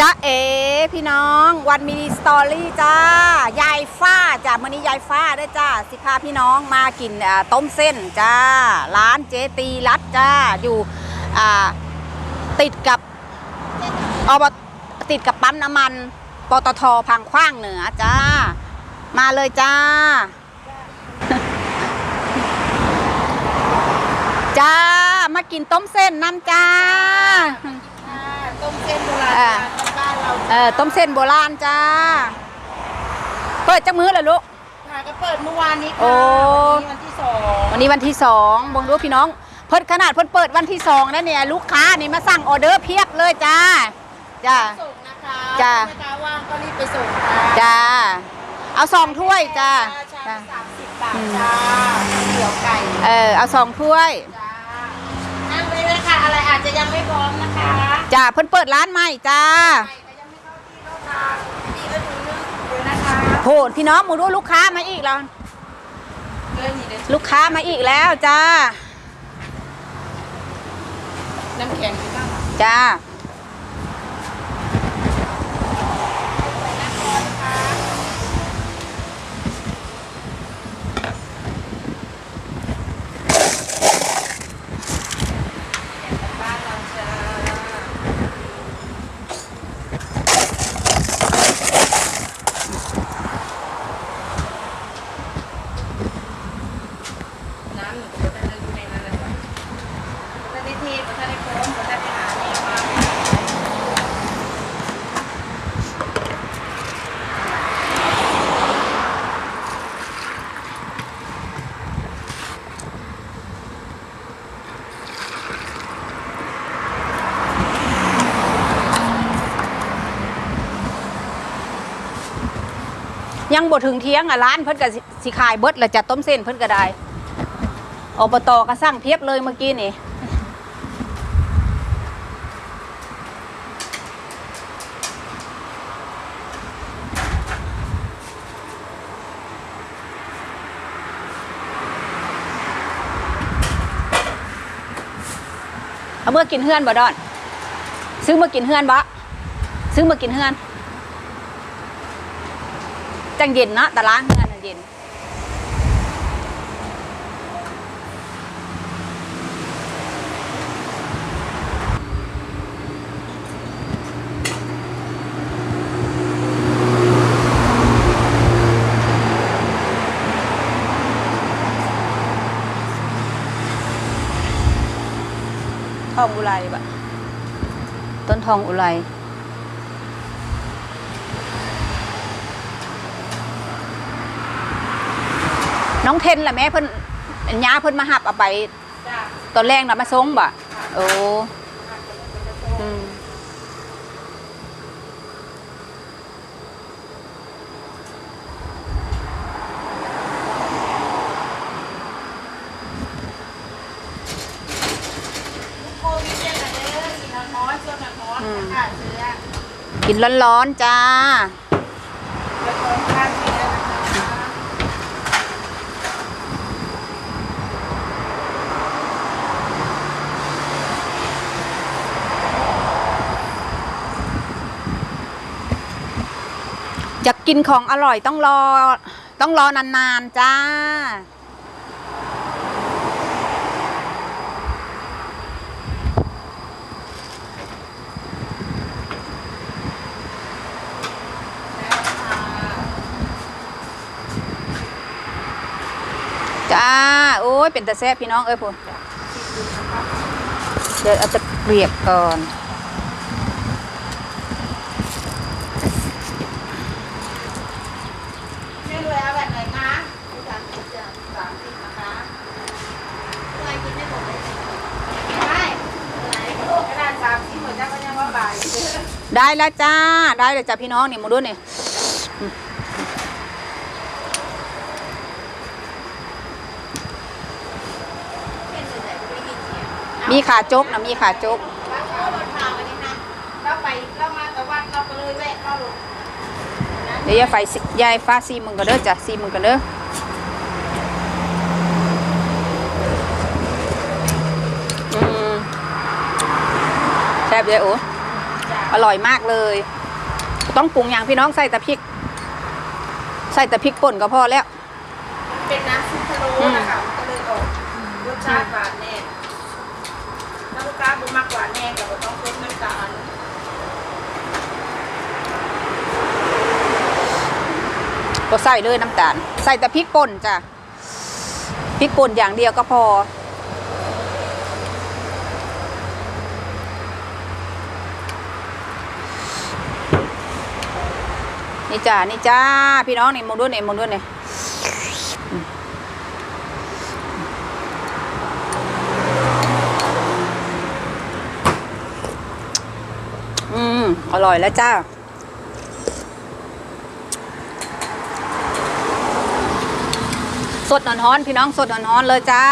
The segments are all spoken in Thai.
จ้าเอ๋พี่น้องวันมีสตอรี่จ้ายายฟ้าจ้ามื่อนี้ยายฟ้าได้จ้าสิพาพี่น้องมากินต้มเส้นจ้าร้านเจตีรัดจ้าอยู่ติดกับอบติดกับปั๊มน้ำมันปตทพังขว้างเหนือจ้า มาเลยจ้า จ้ามากินต้มเส้นน้ำจ้า ต้มเส้นโบราณอ่าบ้านเราเออต้มเส้นโบราณจ้า เปิดจักมื้อเลยลูก ค่ะก็เปิดเมื่อวานนี้โอ้ ค่ะวันนี้วันที่สองวันนี้วันที่สองบงรู้พี่น้อง เพิ่นขนาดเพิ่นเปิดวันที่สองแล้วเนี่ยลูกค้านี่มาสั่งออเดอร์เพียบเลยจ้า จ้า ส่งนะคะจ้าแม่ค้าว่างก็รีบไปส่งค่ะจ้า เอาสองถ้วยจ้าชาจ้า สามสิบบาทจ้าเตี๋ยวไก่ เออเอาสองถ้วย จ้านั่งเลยเลยค่ะ อะไรอาจจะยังไม่พร้อมนะคะ จ้าเพิ่นเปิดร้านใหม่จ้าไก่ก็ยังไม่เข้าที่เข้าทางดีก็ถึงนึงเดี๋ยวนะคะโหพี่น้องมูรู้ลูกค้ามาอีกแล้วเกินนี่เดี๋ยวลูกค้ามาอีกแล้วจ้า น้ำแข็งที่บ้างจ้า บ้านเราจ้าน้ำหนูก็จะเดินอยู่ในนั้นแหละค่ะก็จะได้เทก็จะได้พร้อมก็จะได้หาแนวมา ยังบ่ถึงเที่ยงอะร้านเพิ่นก็สิสิขายเบิดแล้วจะต้มเส้นเพิ่นก็ได้อบตก็สั่งเพียบเลยเมื่อกี้นี่เอาเมื่อกินเฮือนบ่ดอน ซื้อมากินเฮือนบ่ซื้อมากินเฮือน จังเย็นเนาะตารางเฮือนเย็นทองอุไรบะต้นทองอุไร น้องเทนล่ะแม่เพิ่นย้าเพิ่นมาหับเอาไป จ้าตอนแรกน่ะมาส่งบ่โอ้อืมโควิดเนี่ยนะเด้อสีน้อยช่วงน้อยค่ะเสื้อ กินร้อนๆจ้า แล้วก็ข้างเสื้อนะคะ อยา กินของอร่อยต้องรอ ต้องรอนานๆ จ้า จ้า โอ้ย เป็นตะแซ่บพี่น้องเอ้ยพูเดี๋ยวเอาตะเกียบก่อน ไม่รวยเอาแบบไหนคะสามสิบจ้ะสามสิบนะคะอะไรกินไม่หมดเลยไม่ไหนกระดาษสามสิบหมดจ้าก็ยังว่าบ่าย ได้แล้วจ้า ได้เลยจ้าพี่น้องนี่มาดูนี่มีขาจกนะมีขาจกแล้วก็รถทางอันนี้นะเราไปเรามาตะวันเราก็เลยแวะเข้าลงเดี๋ยวยายไฟสิยายฟ้าซีมึงกันเด้อจ้ะซีมึงกันเด้ออืมแซ่บเลยโอ้จ้ะ อร่อยมากเลย ต้องปรุงอย่างพี่น้องใส่แต่พริก ใส่แต่พริกป่นก็พอแล้ว เป็นน้ำซุปพะโล้นะคะมันก็เลยออกรสชาติหวานแน่ถ้าลูกค้าบุมากหวานแน่ก็บ่ต้องเพิ่มน้ำตาลก็ใส่เลยน้ำตาล ใส่แต่พริกป่นจ้ะพริกป่นอย่างเดียวก็พอ นี่จ้านี่จ้าพี่น้องนี่มองด้วยนี่มองด้วยนี่อืมอร่อยแล้วจ้าสดร้อนพี่น้องสดร้อนเลยจ้า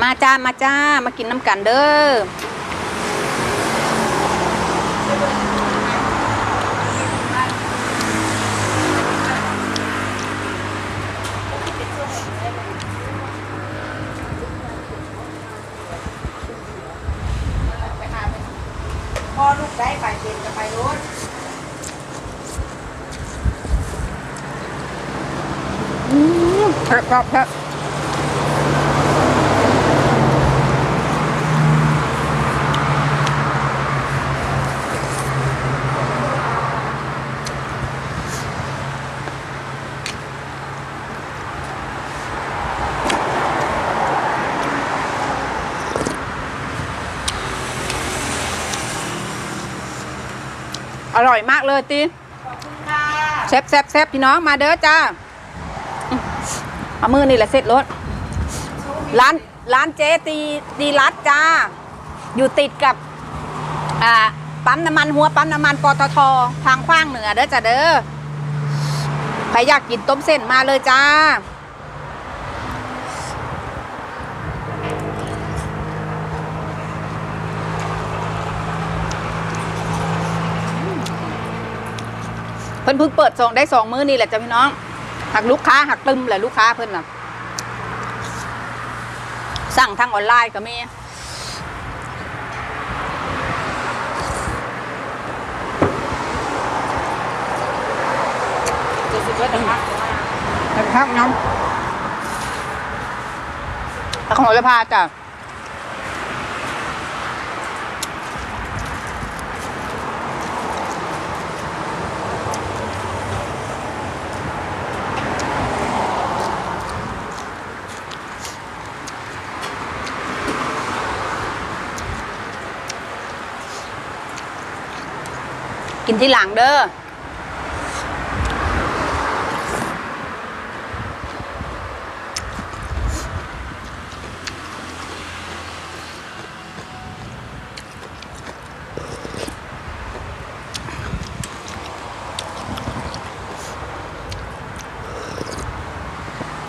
มาจ้ามาจ้ามากินน้ำกันเด้อลูกได้ไปเป็นจะไปรถ อืม แซ่บครับแซ่บอร่อยมากเลยตีขอบคุณค่ะแซ่บแซ่บแซ่บพี่น้องมาเด้อจ้าอืม เอามือนี่แหละเสร็จรถร้านร้านเจ๊ตีตีรัดจ้า อยู่ติดกับอ่าปั๊มน้ำมันหัวปั๊มน้ำมันปตททางขว้างเหนือเด้อจ้าเด้อใครอยากกินต้มเส้นมาเลยจ้าเพิ่นเพิ่งเปิดซองได้สองมื้อนี่แหละจ้ะพี่น้อง หักลูกค้าหักตึมแหละลูกค้าเพิ่นน่ะ สั่งทางออนไลน์ก็มีจะสิบว่าจะพักแต่พักน้ำแต่ของเราพาจ้ะ ที่หลังเด้อ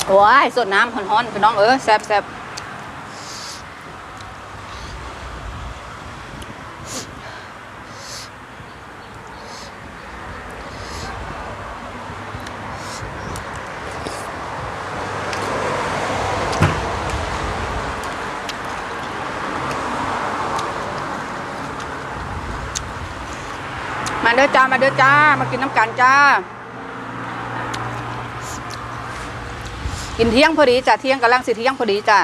โอ้ยสดน้ำฮ้อนๆพี่น้องเออแซ่บแมาเด้อจ้า มาเด้อจ้า มากินน้ำกันจ้า กินเที่ยงพอดีจ้ะเที่ยงกำลังสิเที่ยงพอดีจ้ะ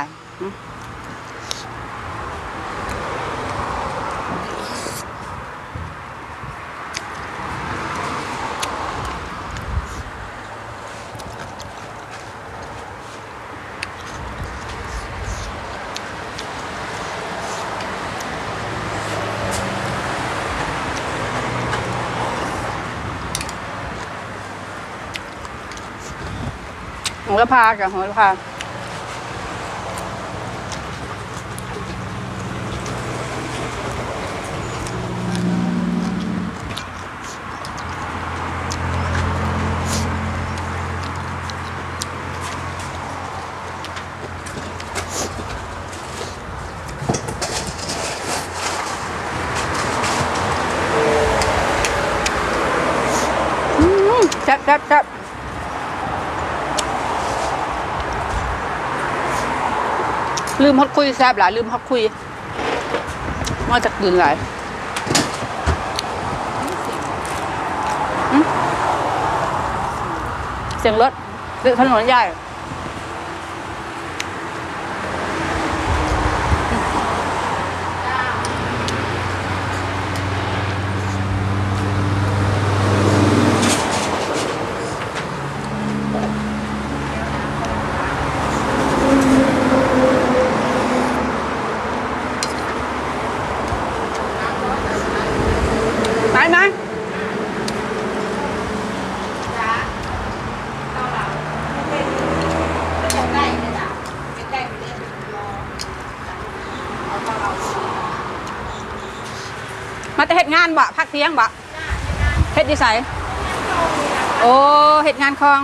ละพาจ้ะหัวละพาอืมแซ่บแซ่บแซ่บ ลืมฮอตคุยแซ่บหลายลืมฮอตคุยมาจากินหลายเสียงรถถนนใหญ่ ไปไหม จ้าเกาเหลาเป็นเป็นไก่เลยจ้ะเป็นไก่เป็นเลือดรอเอาเกาเหลาจ้า มาแต่เฮ็ ดงานบ่พักเที่ยงบ่เฮ็ดงานเฮ็ดดีไสโอ้เฮ็ดงานคลอง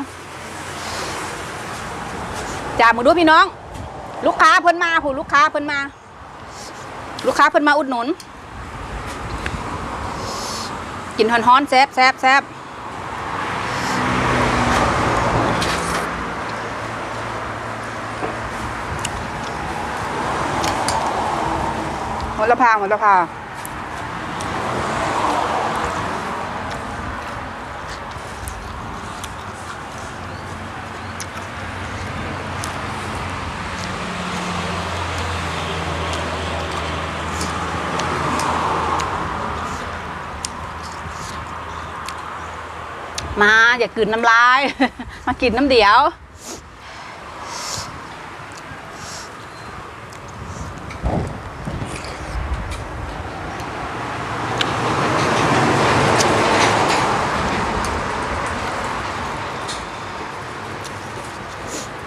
จ่ามึงดูพี่น้อง ลูกค้าเพิ่นมาผู้ลูกค้าเพิ่นมา ลูกค้าเพิ่นมาอุดหนุนกินฮ้อนๆแซ่บแซ่บแซ่บหัวละพาหัวละพา มา อย่ากินน้ำลาย มากินน้ำเดียว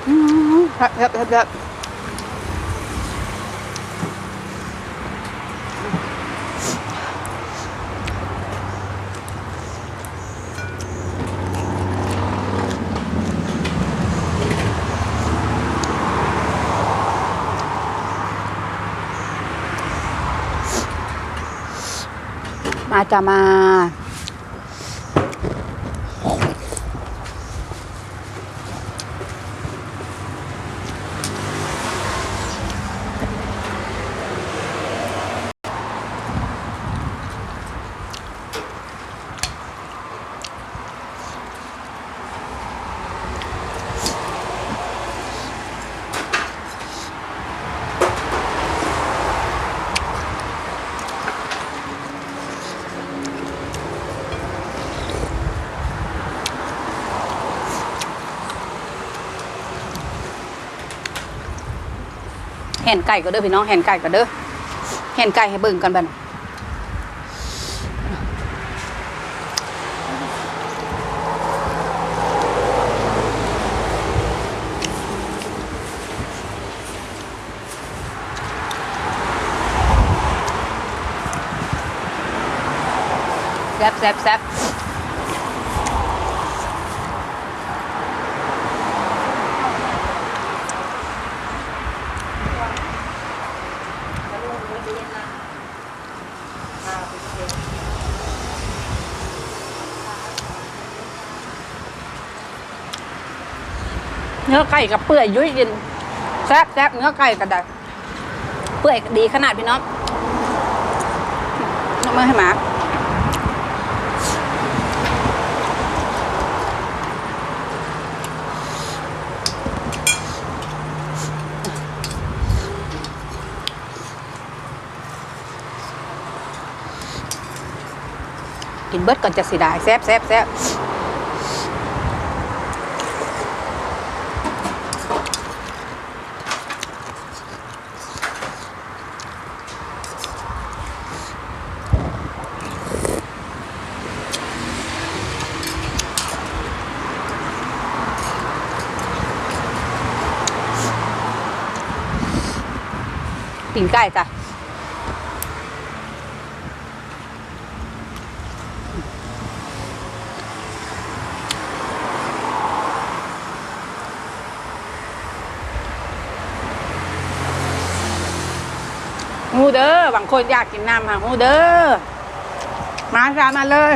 อืมครับครับครับ ครับมาจะมา แห่นไก่ก็เด้อพี่น้องแห่นไก่ก็เด้อแห่นไก่ให้เบิ่งกันบันแซ่บแซ่บแซ่บ เนื้อไก่กับเปื่อยยุ่ยยินแซ่บแซ่บเนื้อไก่กับได้เปื่อยดีขนาดพี่น้องน้องมือให้หมากินเบิดก่อนจะสิได้แซ่บแซ่บแซ่บ ปิ่งไก่จ้ะงูเด้อบางคนอยากกินน้ำค่ะงูเด้อมาจ้ามาเลย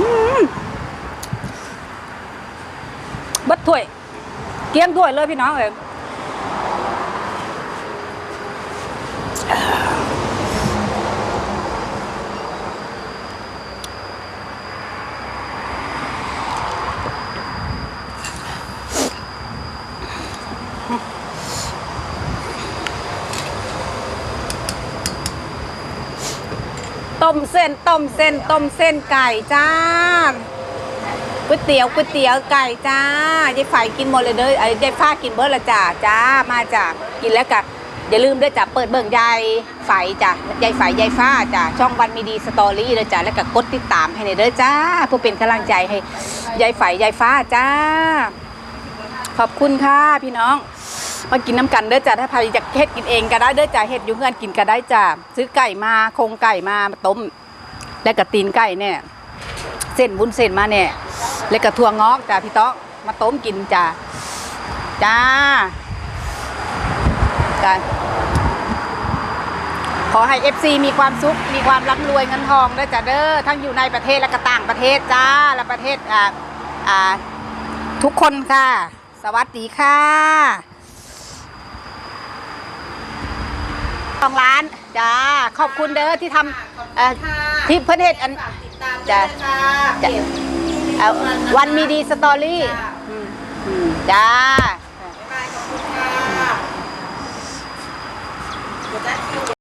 อ อืมเบัดถ้วย เกี้ยงถ้วยเลยพี่น้องเอ้ยต้มเส้นต้มเส้นต้มเส้นไก่จ้า ก๋วยเตี๋ยวก๋วยเตี๋ยวไก่จ้ายายไฝกินหมดเลยเด้อไอ้ยายฟ้ากินเบิร์ดละจ้าจ้ามาจ้ากินแล้วกะอย่าลืมด้วยจ้ะเปิดเบิ่งยายไฝจ้ะยายไฝยยายฟ้าจ้ะช่องวันมีดีสตอรี่เลยจ้ะแล้วก็กดติดตามให้ในอยเด้อจ้าเพื่อเป็นกำลังใจให้ยายไฝยยายฟ้าจ้า ขอบคุณค่ะพี่น้องมากินน้ำกันเด้อจ้ะถ้าใครอยากเฮ็ดกินเองก็ได้เด้อจ้ะเฮ็ดอยู่เฮือนกินก็ได้จ้ะซื้อไก่มาโครงไก่มามาต้ม แล้วก็ตีนไก่เนี่ยเส้นวุ้นเส้นมาเนี่ย แล้วก็ถั่วงอกจ้ะพี่ต้องมาต้มกินจ้ะจ้าจ้ะขอให้ FC มีความสุข มีความร่ำรวยเงินทองด้วยจ้ะเด้อทั้งอยู่ในประเทศและก็ต่างประเทศจ้าและประเทศอ่าอ่าทุกคนค่ะ สวัสดีค่ะของร้านจ้าขอบคุณเด้อที่ทำเอ่อที่เพื่อนเฮ็ดอัน ฝากติดตามด้วยนะคะจ้ะ เก็บ เอาวันมีดีสตอรี่จ้าอืมอืมจ้าบ๊ายบายขอบคุณค่ะเดี๋ยวจะคิว